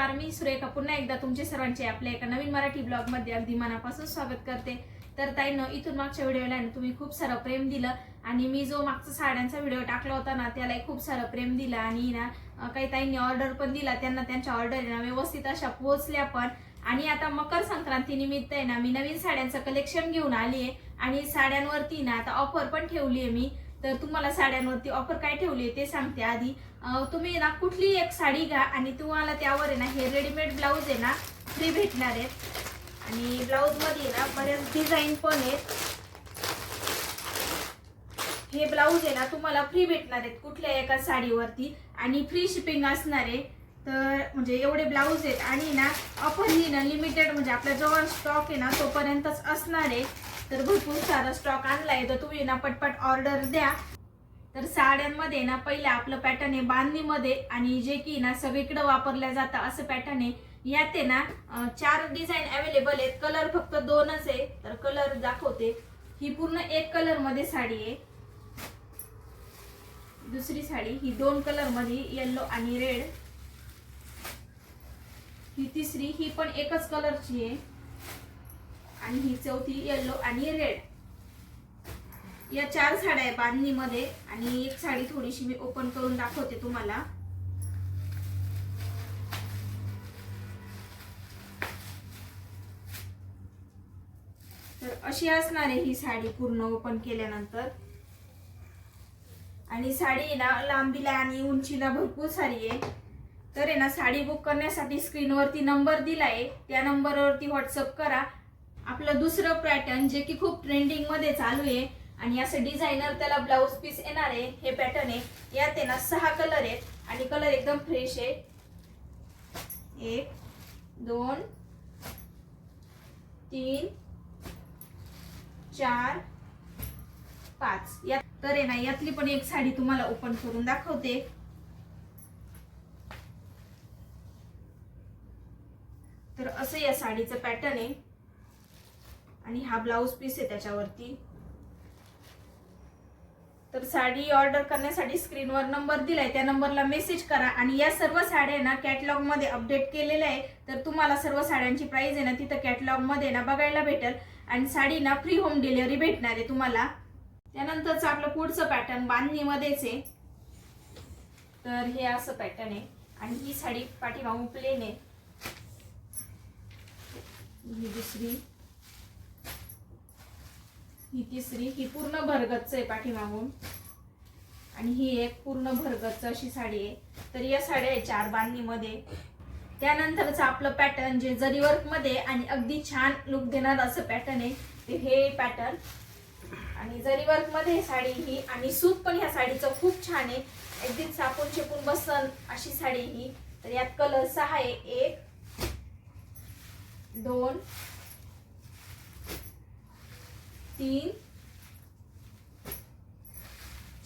नमस्कार मी सुरेखा. पुन्हा एकदा तुमचे सर्वांचे आपल्या एका नवीन मराठी ब्लॉगमध्ये अगदी मनापासून स्वागत करते. तर ताईनं इथून मागच्या व्हिडिओला तुम्ही खूप सारं प्रेम दिलं आणि मी जो मागचा साड्यांचा व्हिडिओ टाकला होता ना त्यालाही खूप सारं प्रेम दिलं आणि ना काही ताईंनी ऑर्डर पण दिला त्यांना त्यांच्या ऑर्डर ना व्यवस्थित अशा पोहोचल्या पण. आणि आता मकर संक्रांती निमित्त आहे ना मी नवीन साड्यांचं कलेक्शन घेऊन आली आहे आणि साड्यांवरती ना आता ऑफर पण ठेवली आहे मी. तर तुम्हाला साड्यांवरती ऑफर काय ठेवली आहे ते सांगते आधी. तुम्ही ना कुठली एक साडी घ्या आणि तुम्हाला त्यावर आहे ना हे रेडीमेड ब्लाऊज आहे ना फ्री भेटणार आहेत आणि ब्लाऊजमध्ये ना बऱ्याच डिझाईन पण आहेत. हे ब्लाऊज आहे ना तुम्हाला फ्री भेटणार आहेत कुठल्या एका साडीवरती आणि फ्री शिपिंग असणार आहे. तर म्हणजे एवढे ब्लाऊज आहेत आणि ना ऑफर ही ना लिमिटेड म्हणजे आपला जवळ स्टॉक आहे ना तोपर्यंतच असणार आहे. तर भरपूर सारा स्टॉक आणला आहे तर तुम्ही ना पटपट ऑर्डर द्या. तर साड्यांमध्ये ना पहिले आपलं पॅटर्न आहे बांधणीमध्ये आणि जे की ना सगळीकडे वापरल्या जातं असं पॅटर्न आहे. यात आहे ना चार डिझाईन अवेलेबल आहेत. कलर फक्त दोनच आहे. तर कलर दाखवते. ही पूर्ण एक कलरमध्ये साडी आहे. दुसरी साडी ही दोन कलरमध्ये येल्लो आणि रेड ही तिसरी ही पण एकच कलरची आहे. आणि ही चौथी येल्लो आणि रेड या चार साड्या आहे बांधणीमध्ये आणि एक साडी थोडीशी मी ओपन करून दाखवते तुम्हाला. तर अशी असणार आहे ही साडी पूर्ण ओपन केल्यानंतर. आणि साडी ना लांबीला आणि उंचीला भरपूर सारी आहे. तर आहे ना साडी बुक करण्यासाठी स्क्रीनवरती नंबर दिलाय. त्या नंबरवरती व्हॉट्सअप करा. आपलं दुसरं पॅटर्न जे की खूप ट्रेंडिंगमध्ये चालू आहे आणि असं डिझायनर त्याला ब्लाऊज पीस येणार आहे हे पॅटर्न आहे. यात आहे ना सहा कलर आहेत आणि कलर एकदम फ्रेश आहे. एक दोन तीन चार पाच. यात तर आहे ना यातली पण एक साडी तुम्हाला ओपन करून दाखवते. तर असं या साडीचं पॅटर्न आहे. आणि हा ब्लाऊज पीस आहे त्याच्यावरती. तर साडी ऑर्डर करण्यासाठी स्क्रीनवर नंबर दिलाय. त्या नंबरला मेसेज करा आणि या सर्व साड्या ना कॅटलॉगमध्ये अपडेट केलेल्या आहे. तर तुम्हाला सर्व साड्यांची प्राइस आहे ना तिथं कॅटलॉगमध्ये ना बघायला भेटेल. आणि साडी ना फ्री होम डिलिव्हरी भेटणार आहे तुम्हाला. त्यानंतरच आपलं पुढचं पॅटर्न बांधणीमध्येच आहे. तर हे असं पॅटर्न आहे. आणि ही साडी पाठीमागून प्लेन आहे. ही दुसरी. ही तिसरी ही पूर्ण भरगतच आहे पाठीमागून. आणि ही एक पूर्ण भरगतच अशी साडी आहे. तर या साड्या आहे चार बांधणीमध्ये. त्यानंतरच आपलं पॅटर्न जे जरी वर्कमध्ये आणि अगदी छान लुक देणार असं पॅटर्न आहे ते हे पॅटर्न आणि जरी वर्कमध्ये साडी ही आणि सूत पण ह्या साडीचं खूप छान आहे. अगदी चापून चेपून बसन अशी साडी ही. तर यात कलर सहा आहे. एक दोन तीन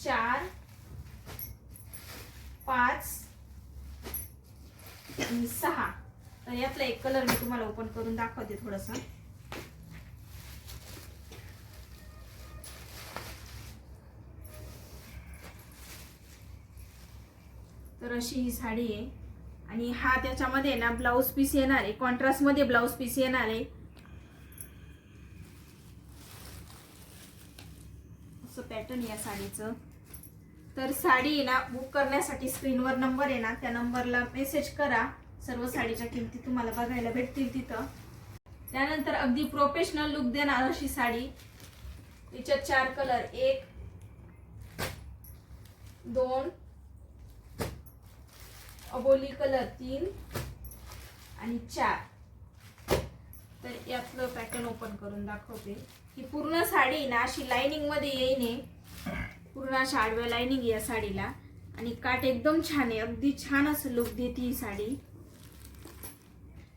चार पाच आणि सहा. तर यातला एक कलर मी तुम्हाला ओपन करून दाखवते थोडस. तर अशी ही साडी आहे. आणि हा त्याच्यामध्ये ना ब्लाऊज पीस येणार आहे. कॉन्ट्रास्टमध्ये ब्लाऊज पीस येणार आहे. असं पॅटर्न या साडीचं. तर साडी ना बुक करण्यासाठी स्क्रीनवर नंबर आहे ना त्या नंबरला मेसेज करा. सर्व साडीच्या किमती तुम्हाला बघायला भेटतील तिथं. त्यानंतर अगदी प्रोफेशनल लुक देणार अशी साडी. तिच्यात चार कलर एक दोन अबोली कलर तीन आणि चार. तर यातलं पॅटर्न ओपन करून दाखवते. ही पूर्ण साडी ना अशी लाइनिंगमध्ये येईने पूर्ण अशा आडव्या लाइनिंग या साडीला. आणि काट एकदम छान आहे अगदी छान असं लुक देते ही साडी.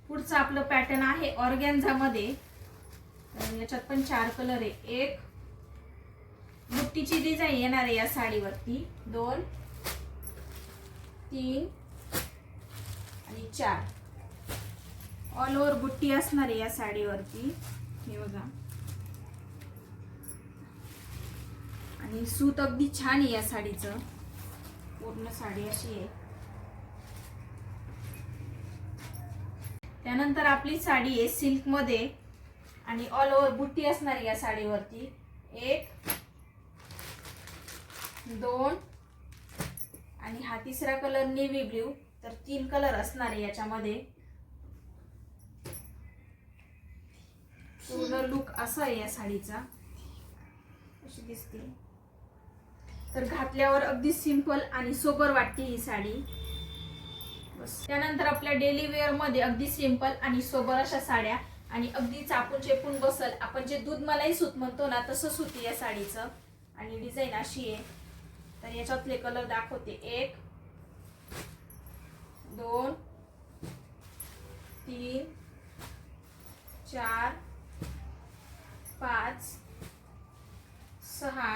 पुढचं आपलं पॅटर्न आहे ऑर्गॅन्झामध्ये तर याच्यात पण चार कलर आहे. एक बुट्टीची डिझाईन येणार आहे या साडीवरती. दोन तीन आणि चार. ऑल ओव्हर बुट्टी असणार आहे या साडीवरती. हे बघा. आणि सूत अगदी छान आहे या साडीचं. पूर्ण साडी अशी आहे. त्यानंतर आपली साडी आहे सिल्कमध्ये. आणि ऑल ओव्हर बुट्टी असणार आहे या साडीवरती. एक दोन आणि हा तिसरा कलर नेव्ही ब्ल्यू तर तीन कलर असणार आहे याच्यामध्ये. पूर्ण लुक असा आहे या साडीचा. अशी दिसते. तर घातल्यावर अगदी सिंपल आणि सोबर वाटते ही साडी. बस. त्यानंतर आपल्या डेली वेअरमध्ये अगदी सिंपल आणि सोबर अशा साड्या आणि अगदी चापून चेपून बसल. आपण जे दूध मलाई सूत म्हणतो ना तसं सूत या साडीचं. आणि डिझाईन अशी आहे. तर याच्यातले कलर दाखवते. एक दोन तीन चार पाच सहा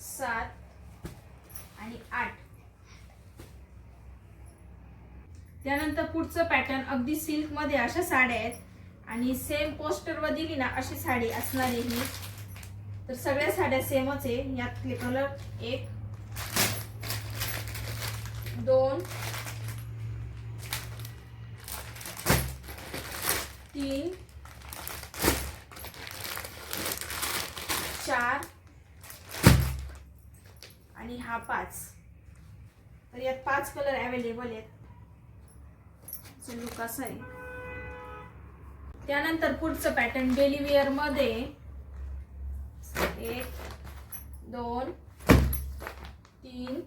सात आणि आठ. त्यानंतर पुढचं पॅटर्न अगदी सिल्कमध्ये अशा साड्या आहेत. आणि सेम पोस्टर वर दिली ना अशी साडी असणार आहे ही. तर सगळ्या साड्या सेमच आहे. यातले कलर एक दोन तीन चार. आणि हा पाच. तर यात पाच कलर अवेलेबल आहेत. लुक असा आहे. त्यानंतर पुढचं पॅटर्न डेली एक दोन तीन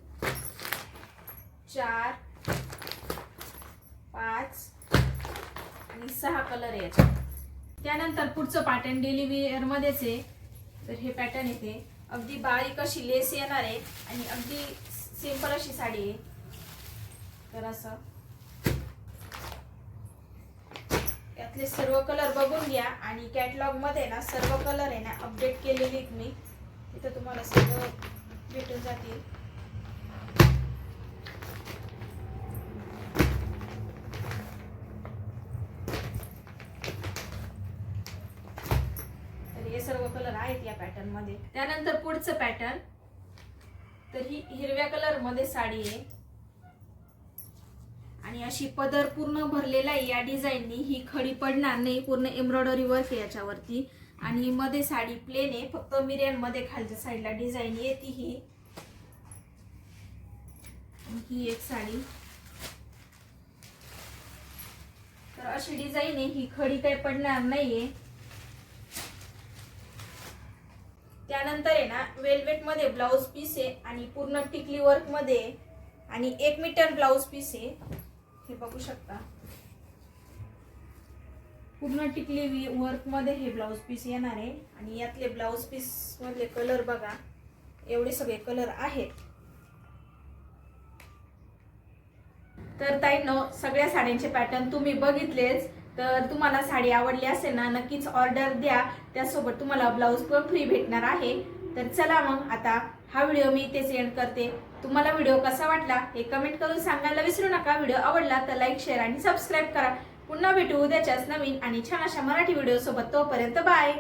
चार पाच आणि सहा कलर आहे त्यानंतर पुढचं पॅटर्न डेली आहे. तर हे पॅटर्न येते. अगदी बारीक अशी लेस येणार आहे आणि अगदी सिंपल अशी साडी आहे. तर असं. यातले सर्व कलर बघून घ्या आणि कॅटलॉगमध्ये ना सर्व कलर आहे ना अपडेट केलेले आहेत मी. तिथं तुम्हाला सगळं भेटून जातील तर हे सर्व कलर आहेत या पॅटर्नमध्ये. त्यानंतर पुढचं पॅटर्न तर ही हिरव्या कलरमध्ये साडी आहे. आणि अशी पदर पूर्ण भरलेला आहे. या डिझाईननी ही खडी पडणार नाही. पूर्ण एम्ब्रॉयडरी वर्क आहे याच्यावरती. आणि मध्ये साडी प्लेन आहे. फक्त मिऱ्यांमध्ये खालच्या साईडला डिझाईन येते ही. ही एक साडी. तर अशी डिझाईन आहे. ही खडी काही पडणार नाहीये. त्यानंतर आहे ना वेल्वेटमध्ये पीस आहे आणि पूर्ण टिकली वर्कमध्ये आणि एक मीटर ब्लाऊज पीस आहे. हे बघू शकता. पूर्ण टिकली वर्कमध्ये हे ब्लाऊज पीस येणार आहे. आणि यातले ब्लाऊज पीस मधले कलर बघा. एवढे सगळे कलर आहेत. तर ताईनो सगळ्या साड्यांचे पॅटर्न तुम्ही बघितलेच. तर तुम्हाला साडी आवडली असेल ना नक्कीच ऑर्डर द्या. त्यासोबत तुम्हाला ब्लाऊज पण फ्री भेटणार आहे. तर चला मग आता हा व्हिडिओ मी इथेच एंड करते. तुम्हाला व्हिडिओ कसा वाटला हे कमेंट करून सांगायला विसरू नका. व्हिडिओ आवडला तर लाईक शेअर आणि सबस्क्राईब करा. पुन्हा भेटू उद्याच्याच नवीन आणि छान अशा मराठी व्हिडिओसोबत तोपर्यंत बाय